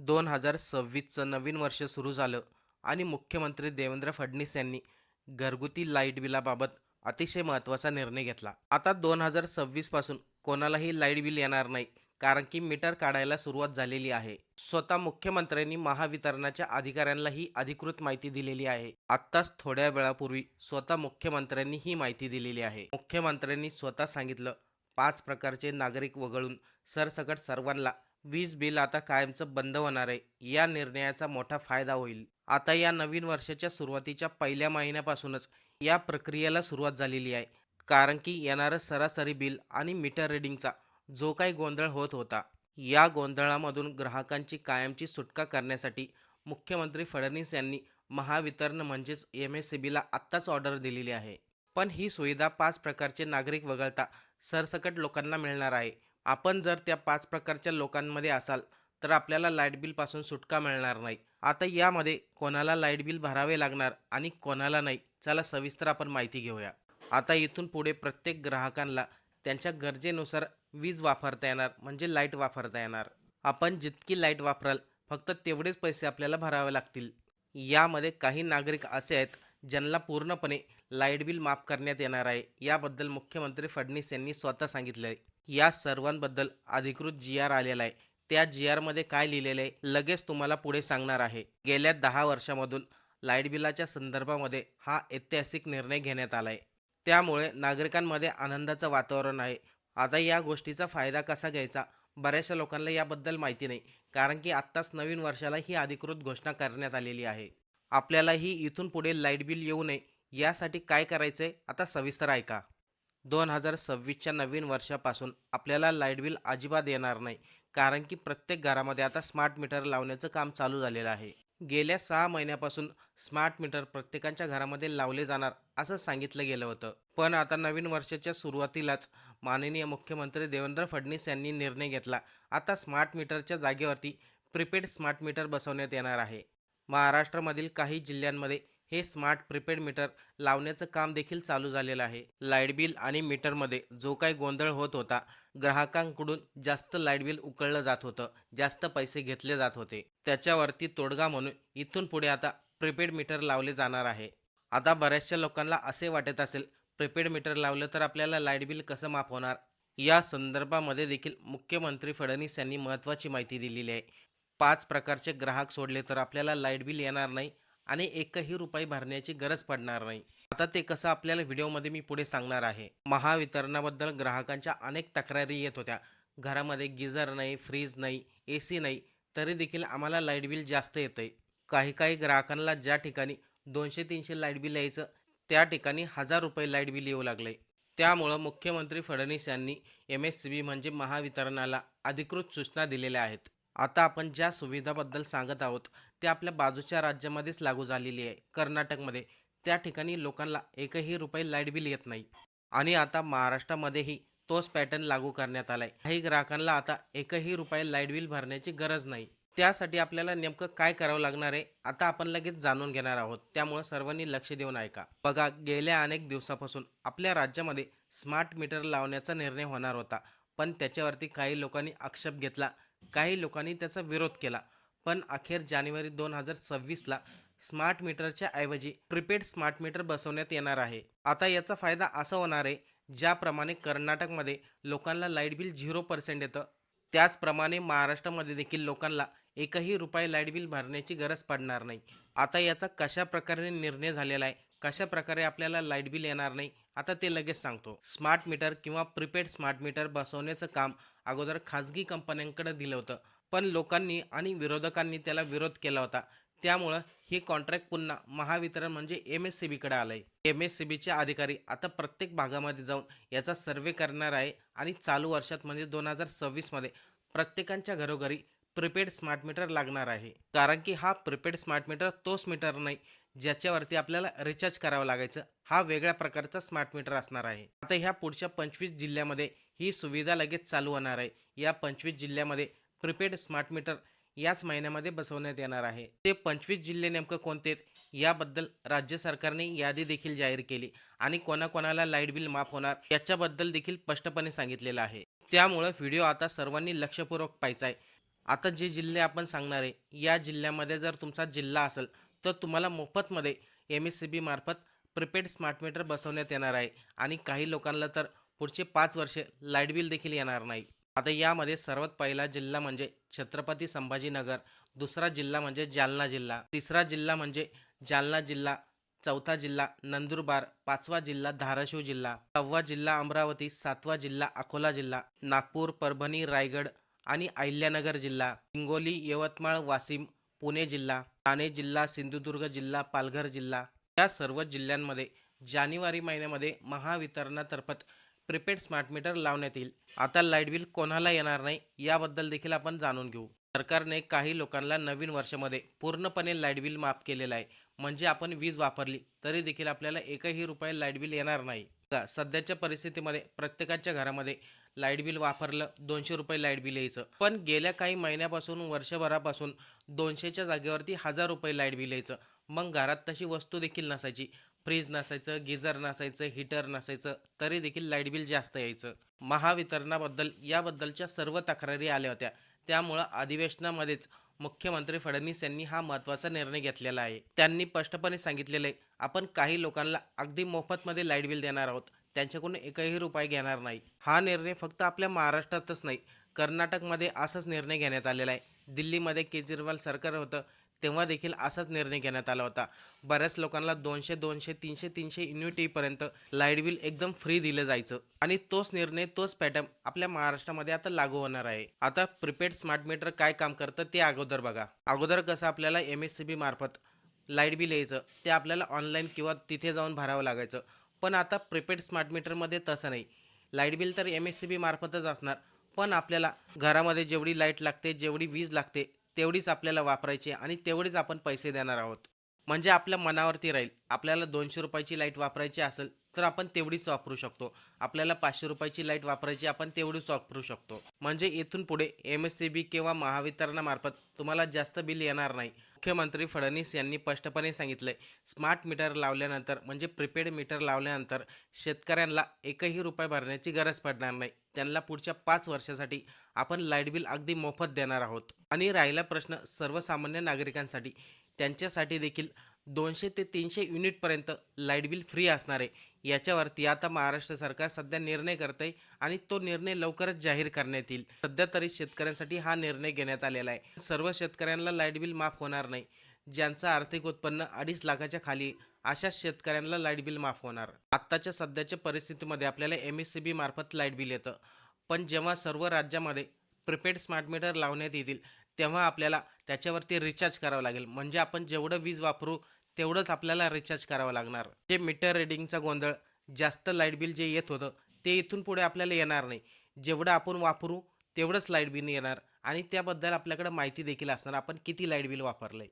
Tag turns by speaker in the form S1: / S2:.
S1: दोन हजार सव्वीसचं नवीन वर्ष सुरू झालं आणि मुख्यमंत्री देवेंद्र फडणवीस यांनी घरगुती लाइट बिलाबाबत अतिशय महत्त्वाचा निर्णय घेतला. आता दोन हजार सव्वीसपासून कोणालाही लाइट बिल येणार नाही कारण की मीटर काढायला सुरुवात झालेली आहे. स्वतः मुख्यमंत्र्यांनी महावितरणाच्या अधिकाऱ्यांनाही अधिकृत माहिती दिलेली आहे. आत्ताच थोड्या वेळापूर्वी स्वतः मुख्यमंत्र्यांनी ही माहिती दिलेली आहे. मुख्यमंत्र्यांनी स्वतः सांगितलं पाच प्रकारचे नागरिक वगळून सरसकट सर्वांना वीज बिल आता कायमचं बंद होणार आहे. या निर्णयाचा मोठा फायदा होईल. आता या नवीन वर्षाच्या सुरुवातीच्या पहिल्या महिन्यापासूनच या प्रक्रियेला सुरुवात झालेली आहे. कारण की येणारं सरासरी बिल आणि मीटर रिडिंगचा जो काही गोंधळ होत होता या गोंधळामधून ग्राहकांची कायमची सुटका करण्यासाठी मुख्यमंत्री फडणवीस यांनी महावितरण म्हणजेच एम एस सी बीला आत्ताच ऑर्डर दिलेली आहे. पण ही सुविधा पाच प्रकारचे नागरिक वगळता सरसकट लोकांना मिळणार आहे. आपण जर त्या पाच प्रकारच्या लोकांमध्ये असाल तर आपल्याला लाइट बिलपासून सुटका मिळणार नाही. आता यामध्ये कोणाला लाइट बिल भरावे लागणार आणि कोणाला नाही चला सविस्तर आपण माहिती घेऊया. आता इथून पुढे प्रत्येक ग्राहकांना त्यांच्या गरजेनुसार वीज वापरता येणार म्हणजे लाइट वापरता येणार. आपण जितकी लाइट वापराल फक्त तेवढेच पैसे आपल्याला भरावे लागतील. यामध्ये काही नागरिक असे आहेत ज्यांना पूर्णपणे लाइट बिल माफ करण्यात येणार आहे. याबद्दल मुख्यमंत्री फडणवीस यांनी स्वतः सांगितलं आहे या सर्वांबद्दल अधिकृत जी आर आलेला आहे. त्या जी आरमध्ये काय लिहिलेलं आहे लगेच तुम्हाला पुढे सांगणार आहे. गेल्या दहा वर्षामधून लाइट बिलाच्या संदर्भामध्ये हा ऐतिहासिक निर्णय घेण्यात आला आहे. त्यामुळे नागरिकांमध्ये आनंदाचं वातावरण आहे. आता या गोष्टीचा फायदा कसा घ्यायचा? बऱ्याचशा लोकांना याबद्दल माहिती नाही कारण की आत्ताच नवीन वर्षाला ही अधिकृत घोषणा करण्यात आलेली आहे. आपल्यालाही इथून पुढे लाइट बिल येऊ नये यासाठी काय करायचं आहे आता सविस्तर ऐका. दोन हजार सव्वीसच्या नवीन वर्षापासून आपल्याला लाइट बिल अजिबात येणार नाही कारण की प्रत्येक घरामध्ये आता स्मार्ट मीटर लावण्याचं काम चालू झालेलं आहे. गेल्या सहा महिन्यापासून स्मार्ट मीटर प्रत्येकाच्या घरामध्ये लावले जाणार असं सांगितलं गेलं होतं. पण आता नवीन वर्षाच्या सुरुवातीलाच माननीय मुख्यमंत्री देवेंद्र फडणवीस यांनी निर्णय घेतला. आता स्मार्ट मीटरच्या जागेवरती प्रिपेड स्मार्ट मीटर बसवण्यात येणार आहे. महाराष्ट्रामधील काही जिल्ह्यांमध्ये हे स्मार्ट प्रिपेड मीटर लावण्याचं काम देखील चालू झालेलं आहे. लाइट बिल आणि मीटरमध्ये जो काही गोंधळ होत होता ग्राहकांकडून जास्त लाइट बिल उकळलं जात होतं जास्त पैसे घेतले जात होते. त्याच्यावरती तोडगा म्हणून इथून पुढे आता प्रिपेड मीटर लावले जाणार आहे. आता बऱ्याचशा लोकांना असे वाटत असेल प्रिपेड मीटर लावलं तर आपल्याला लाइट बिल कसं माफ होणार? या संदर्भामध्ये देखील मुख्यमंत्री फडणवीस यांनी महत्त्वाची माहिती दिलेली आहे. पाच प्रकारचे ग्राहक सोडले तर आपल्याला लाइट बिल येणार नाही आणि एकही रुपये भरण्याची गरज पडणार नाही. आता ते कसं आपल्याला व्हिडिओमध्ये मी पुढे सांगणार आहे. महावितरणाबद्दल ग्राहकांच्या अनेक तक्रारी येत होत्या. घरामध्ये गिझर नाही फ्रीज नाही ए सी नाही तरी देखील आम्हाला लाइट बिल जास्त येतं आहे काही काही ग्राहकांना ज्या ठिकाणी दोनशे तीनशे लाइट बिल यायचं त्या ठिकाणी हजार रुपये लाइट बिल येऊ लागले. त्यामुळं मुख्यमंत्री फडणवीस यांनी एम एस सी बी म्हणजे महावितरणाला अधिकृत सूचना दिलेल्या आहेत. आता आपण ज्या सुविधाबद्दल सांगत आहोत ते आपल्या बाजूच्या राज्यामध्येच लागू झालेली आहे. कर्नाटकमध्ये त्या ठिकाणी लोकांना एकही रुपये लाइट बिल येत नाही. आणि आता महाराष्ट्रामध्येही तोच पॅटर्न लागू करण्यात आलाय. काही ग्राहकांना आता एकही रुपये लाइट बिल भरण्याची गरज नाही. त्यासाठी आपल्याला नेमकं काय करावं लागणार आहे आता आपण लगेच जाणून घेणार आहोत. त्यामुळे सर्वांनी लक्ष देऊन ऐका. बघा गेल्या अनेक दिवसापासून आपल्या राज्यामध्ये स्मार्ट मीटर लावण्याचा निर्णय होणार होता. पण त्याच्यावरती काही लोकांनी आक्षेप घेतला काही लोकांनी त्याचा विरोध केला. पण अखेर जानेवारी दोन हजार सव्वीसला स्मार्ट मीटरच्या ऐवजी प्रिपेड स्मार्ट मीटर बसवण्यात येणार आहे. आता याचा फायदा असा होणार आहे ज्याप्रमाणे कर्नाटकमध्ये लोकांना लाइट बिल झिरो पर्सेंट येतं त्याचप्रमाणे महाराष्ट्रामध्ये देखील लोकांना एकही रुपये लाइट बिल भरण्याची गरज पडणार नाही. आता याचा कशा प्रकारे निर्णय झालेला आहे कशा प्रकारे आपल्याला लाइट बिल येणार नाही आता ते लगेच सांगतो. स्मार्ट मीटर किंवा प्रिपेड स्मार्ट मीटर बसवण्याचं काम अगोदर खाजगी कंपन्यांकडे दिलं होतं. पण लोकांनी आणि विरोधकांनी त्याला विरोध केला होता. त्यामुळं हे कॉन्ट्रॅक्ट पुन्हा महावितरण म्हणजे एम एस सी बीकडे आलं आहे एम एस सी बीचे अधिकारी आता प्रत्येक भागामध्ये जाऊन याचा सर्वे करणार आहे आणि चालू वर्षात म्हणजे दोन हजार सव्वीसमध्ये प्रत्येकांच्या घरोघरी प्रिपेड स्मार्ट मीटर लागणार आहे. कारण की हा प्रिपेड स्मार्ट मीटर तोच मीटर नाही ज्याच्यावरती आपल्याला रिचार्ज करावं लागायचं. हा वेगळ्या प्रकारचा स्मार्ट मीटर असणार आहे. आता ह्या पुढच्या पंचवीस जिल्ह्यामध्ये ही सुविधा लगेच चालू होणार आहे. या पंचवीस जिल्ह्यामध्ये प्रिपेड स्मार्ट मीटर याच महिन्यामध्ये बसवण्यात येणार आहे. ते पंचवीस जिल्हे नेमकं कोणते याबद्दल राज्य सरकारने यादी देखील जाहीर केली आणि कोणाकोणाला लाइट बिल माफ होणार याच्याबद्दल देखील स्पष्टपणे सांगितलेलं आहे. त्यामुळं व्हिडिओ आता सर्वांनी लक्षपूर्वक पाहायचा आहे. आता जे जिल्हे आपण सांगणार आहे या जिल्ह्यामध्ये जर तुमचा जिल्हा असेल तर तुम्हाला मोफतमध्ये एम एस सी बी मार्फत प्रिपेड स्मार्ट मीटर बसवण्यात येणार आहे. आणि काही लोकांना तर पुढचे पाच वर्षे लाइट बिल देखील येणार नाही. आता यामध्ये सर्वात पहिला जिल्हा म्हणजे छत्रपती संभाजीनगर दुसरा जिल्हा म्हणजे जालना जिल्हा तिसरा जिल्हा म्हणजे जालना जिल्हा चौथा जिल्हा नंदुरबार पाचवा जिल्हा धाराशिव जिल्हा सहावा जिल्हा अमरावती सातवा जिल्हा अकोला जिल्हा नागपूर परभणी रायगड आणि अहिल्यानगर जिल्हा हिंगोली यवतमाळ वाशिम पुणे जिल्हा ठाणे जिल्हा सिंधुदुर्ग जिल्हा पालघर जिल्हा. या सर्व जिल्ह्यांमध्ये जानेवारी महिन्यामध्ये महावितरणातर्फत प्रिपेड स्मार्ट मीटर लावण्यात येईल. आता लाइट बिल कोणाला येणार नाही याबद्दल देखील आपण जाणून घेऊ. सरकारने काही लोकांना नवीन वर्षामध्ये पूर्णपणे लाइट बिल माफ केलेलं आहे. म्हणजे आपण वीज वापरली तरी देखील आपल्याला एकही रुपये लाइट बिल येणार नाही. का सध्याच्या परिस्थितीमध्ये प्रत्येकाच्या घरामध्ये लाइट बिल वापरलं दोनशे रुपये लाइट बिल यायचं. पण गेल्या काही महिन्यापासून वर्षभरापासून दोनशेच्या जागेवरती हजार रुपये लाइट बिल यायचं. मग घरात तशी वस्तू देखील नसायची. फ्रीज नसायचं गिझर नसायचं हीटर नसायचं तरी देखील लाइट बिल जास्त यायचं. महावितरणाबद्दल याबद्दलच्या सर्व तक्रारी आल्या होत्या. त्यामुळं अधिवेशनामध्येच मुख्यमंत्री फडणवीस यांनी हा महत्त्वाचा निर्णय घेतलेला आहे. त्यांनी स्पष्टपणे सांगितलेलं आहे आपण काही लोकांना अगदी मोफतमध्ये लाइट बिल देणार आहोत. त्यांच्याकडून एकही रुपये घेणार नाही. हा निर्णय फक्त आपल्या महाराष्ट्रातच नाही कर्नाटकमध्ये असाच निर्णय घेण्यात आलेला आहे. दिल्लीमध्ये केजरीवाल सरकार होतं तेव्हा देखील असाच निर्णय घेण्यात आला होता. बऱ्याच लोकांना दोनशे दोनशे तीनशे तीनशे युनिटीपर्यंत लाइट बिल एकदम फ्री दिलं जायचं. आणि तोच निर्णय तोच पॅटर्न आपल्या महाराष्ट्रामध्ये आता लागू होणार आहे. आता प्रिपेड स्मार्ट मीटर काय काम करतं ते अगोदर बघा. अगोदर कसं आपल्याला एम एस सी बी मार्फत लाइट बिल यायचं ते आपल्याला ऑनलाईन किंवा तिथे जाऊन भरावं लागायचं. पण आता प्रिपेड स्मार्ट मीटरमध्ये तसं नाही. लाइट बिल तर एम एस सी बी मार्फतच असणार. पण आपल्याला घरामध्ये जेवढी लाइट लागते जेवढी वीज लागते तेवढीच आपल्याला वापरायची आणि तेवढेच आपण पैसे देणार आहोत. म्हणजे आपल्या मनावरती राहील. आपल्याला दोनशे रुपयाची लाइट वापरायची असेल तर आपण तेवढीच वापरू शकतो. आपल्याला पाचशे रुपयाची लाइट वापरायची आपण तेवढीच वापरू शकतो. म्हणजे इथून पुढे एम एस सी बी किंवा महावितरणामार्फत तुम्हाला जास्त बिल येणार नाही. मुख्यमंत्री फडणवीस यांनी स्पष्टपणे सांगितले स्मार्ट मीटर लावल्यानंतर म्हणजे प्रिपेड मीटर लावल्यानंतर शेतकऱ्यांना एकही रुपये भरण्याची गरज पडणार नाही. त्यांना पुढच्या पाच वर्षासाठी आपण लाइट बिल अगदी मोफत देणार आहोत. आणि राहिला प्रश्न सर्वसामान्य नागरिकांसाठी त्यांच्यासाठी देखील दोनशे ते तीनशे युनिटपर्यंत लाइट बिल फ्री असणार आहे. याच्यावरती आता महाराष्ट्र सरकार सध्या निर्णय करत आहे आणि तो निर्णय लवकरच जाहीर करण्यात येईल. सध्या तरी शेतकऱ्यांसाठी हा निर्णय घेण्यात आलेला आहे. सर्व शेतकऱ्यांना लाइट बिल माफ होणार नाही. ज्यांचं आर्थिक उत्पन्न अडीच लाखाच्या खाली अशा शेतकऱ्यांना लाइट बिल माफ होणार. आत्ताच्या सध्याच्या परिस्थितीमध्ये आपल्याला एम एस सी बी मार्फत लाइट बिल येतं. पण जेव्हा सर्व राज्यामध्ये प्रिपेड स्मार्ट मीटर लावण्यात येतील तेव्हा आपल्याला त्याच्यावरती रिचार्ज करावं लागेल. म्हणजे आपण जेवढं वीज वापरू तेवढंच आपल्याला रिचार्ज करावं लागणार. जे मीटर रिडिंगचा गोंधळ जास्त लाइट बिल जे येत होतं ते इथून पुढे आपल्याला येणार नाही. जेवढं आपण वापरू तेवढंच लाइट बिल येणार. आणि त्याबद्दल आपल्याकडे माहिती देखील असणार. आपण किती लाइट बिल वापरलं आहे